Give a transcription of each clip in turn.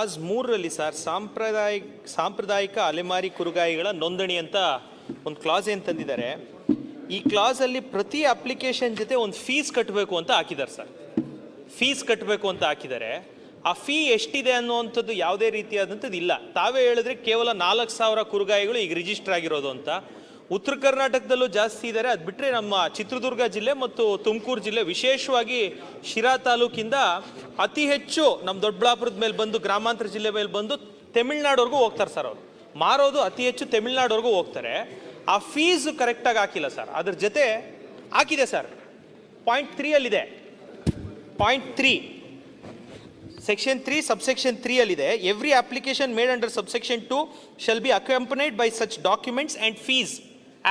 Class ಮೂರರಲ್ಲಿ sir, ಸಾಂಪ್ರದಾಯಿಕ ಸಾಂಪ್ರದಾಯಿಕ ಅಲೆಮಾರಿ ಕುರುಗಾಯಿಗಳ ನೋಂದಣಿ ಅಂತ ಒಂದು ಕ್ಲಾಸ್ ಏನು ತಂದಿದ್ದಾರೆ. ಈ ಕ್ಲಾಸಲ್ಲಿ ಪ್ರತಿ ಅಪ್ಲಿಕೇಶನ್ ಜೊತೆ ಒಂದು ಫೀಸ್ ಕಟ್ಟಬೇಕು ಅಂತ ಹಾಕಿದ್ದಾರೆ ಸರ್. ಫೀಸ್ ಕಟ್ಟಬೇಕು ಅಂತ ಹಾಕಿದ್ದಾರೆ. ಆ ಫೀ ಎಷ್ಟಿದೆ ಅನ್ನುವಂಥದ್ದು ಯಾವುದೇ ರೀತಿಯಾದಂಥದ್ದು ಇಲ್ಲ. ತಾವೇ ಹೇಳಿದ್ರೆ ಕೇವಲ ನಾಲ್ಕು ಸಾವಿರ ಕುರುಗಾಯಿಗಳು ಈಗ ರಿಜಿಸ್ಟರ್ ಆಗಿರೋದು ಅಂತ. ಉತ್ತರ ಕರ್ನಾಟಕದಲ್ಲೂ ಜಾಸ್ತಿ ಇದ್ದಾರೆ. ಅದು ಬಿಟ್ಟರೆ ನಮ್ಮ ಚಿತ್ರದುರ್ಗ ಜಿಲ್ಲೆ ಮತ್ತು ತುಮಕೂರು ಜಿಲ್ಲೆ ವಿಶೇಷವಾಗಿ ಶಿರಾ ತಾಲೂಕಿಂದ ಅತಿ ಹೆಚ್ಚು ನಮ್ಮ ದೊಡ್ಡಬಳ್ಳಾಪುರದ ಮೇಲೆ ಬಂದು, ಗ್ರಾಮಾಂತರ ಜಿಲ್ಲೆ ಮೇಲೆ ಬಂದು ತಮಿಳ್ನಾಡವರೆಗೂ ಹೋಗ್ತಾರೆ ಸರ್ ಅವರು. ಮಾರೋದು ಅತಿ ಹೆಚ್ಚು ತಮಿಳ್ನಾಡವರೆಗೂ ಹೋಗ್ತಾರೆ. ಆ ಫೀಸ್ ಕರೆಕ್ಟಾಗಿ ಹಾಕಿಲ್ಲ ಸರ್. ಅದ್ರ ಜೊತೆ ಹಾಕಿದೆ sir. Point ತ್ರೀಯಲ್ಲಿದೆ point three section three subsection three ಅಲ್ಲಿದೆ. Every application made under subsection two shall be accompanied by such documents and fees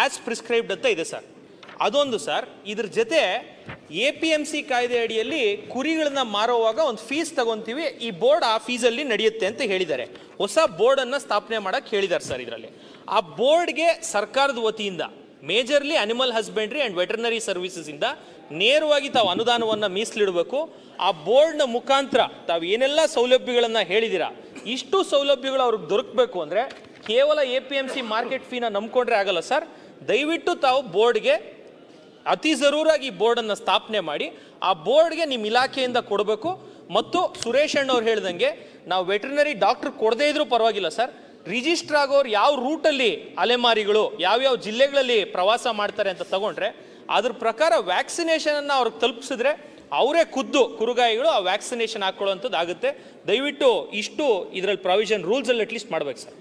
as prescribed ಅಂತ ಇದೆ ಸರ್ ಅದೊಂದು ಸರ್ ಇದ್ರ ಜೊತೆ ಎ ಪಿ ಎಂ ಸಿ ಕಾಯ್ದೆ ಅಡಿಯಲ್ಲಿ ಕುರಿಗಳನ್ನ ಮಾರುವಾಗ ಒಂದು ಫೀಸ್ ತಗೊಂತೀವಿ. ಈ ಬೋರ್ಡ್ ಆ ಫೀಸಲ್ಲಿ ನಡೆಯುತ್ತೆ ಅಂತ ಹೇಳಿದ್ದಾರೆ. ಹೊಸ ಬೋರ್ಡನ್ನು ಸ್ಥಾಪನೆ ಮಾಡಕ್ಕೆ ಹೇಳಿದ್ದಾರೆ ಸರ್ ಇದರಲ್ಲಿ. ಆ ಬೋರ್ಡ್ಗೆ ಸರ್ಕಾರದ ವತಿಯಿಂದ majorly animal husbandry and veterinary services ಇಂದ ನೇರವಾಗಿ ತಾವು ಅನುದಾನವನ್ನು ಮೀಸಲಿಡಬೇಕು. ಆ ಬೋರ್ಡ್ನ ಮುಖಾಂತರ ತಾವು ಏನೆಲ್ಲ ಸೌಲಭ್ಯಗಳನ್ನು ಹೇಳಿದಿರಾ, ಇಷ್ಟು ಸೌಲಭ್ಯಗಳು ಅವ್ರಿಗೆ ದೊರಕಬೇಕು ಅಂದರೆ ಕೇವಲ A P M C market ಫೀನ ನಂಬ್ಕೊಂಡ್ರೆ ಆಗಲ್ಲ ಸರ್ ದಯವಿಟ್ಟು ತಾವು ಬೋರ್ಡ್ಗೆ ಅತಿ ಜರೂರಾಗಿ ಈ ಬೋರ್ಡನ್ನು ಸ್ಥಾಪನೆ ಮಾಡಿ, ಆ ಬೋರ್ಡ್ಗೆ ನಿಮ್ಮ ಇಲಾಖೆಯಿಂದ ಕೊಡಬೇಕು. ಮತ್ತು ಸುರೇಶ್ ಅಣ್ಣವ್ರು ಹೇಳ್ದಂಗೆ, ನಾವು ವೆಟರ್ನರಿ ಡಾಕ್ಟರ್ ಕೊಡದೇ ಇದ್ರೂ ಪರವಾಗಿಲ್ಲ ಸರ್. ರಿಜಿಸ್ಟರ್ ಆಗೋರು ಯಾವ ರೂಟಲ್ಲಿ ಅಲೆಮಾರಿಗಳು ಯಾವ್ಯಾವ ಜಿಲ್ಲೆಗಳಲ್ಲಿ ಪ್ರವಾಸ ಮಾಡ್ತಾರೆ ಅಂತ ತಗೊಂಡ್ರೆ, ಅದ್ರ ಪ್ರಕಾರ ವ್ಯಾಕ್ಸಿನೇಷನನ್ನು ಅವ್ರಿಗೆ ತಲುಪಿಸಿದ್ರೆ ಅವರೇ ಖುದ್ದು ಕುರುಗಾಯಿಗಳು ಆ ವ್ಯಾಕ್ಸಿನೇಷನ್ ಹಾಕೊಳ್ಳುವಂಥದ್ದು ಆಗುತ್ತೆ ದಯವಿಟ್ಟು ಇಷ್ಟು ಇದರಲ್ಲಿ ಪ್ರಾವಿಷನ್ ರೂಲ್ಸಲ್ಲಿ ಅಟ್ಲೀಸ್ಟ್ ಮಾಡ್ಬೇಕು ಸರ್.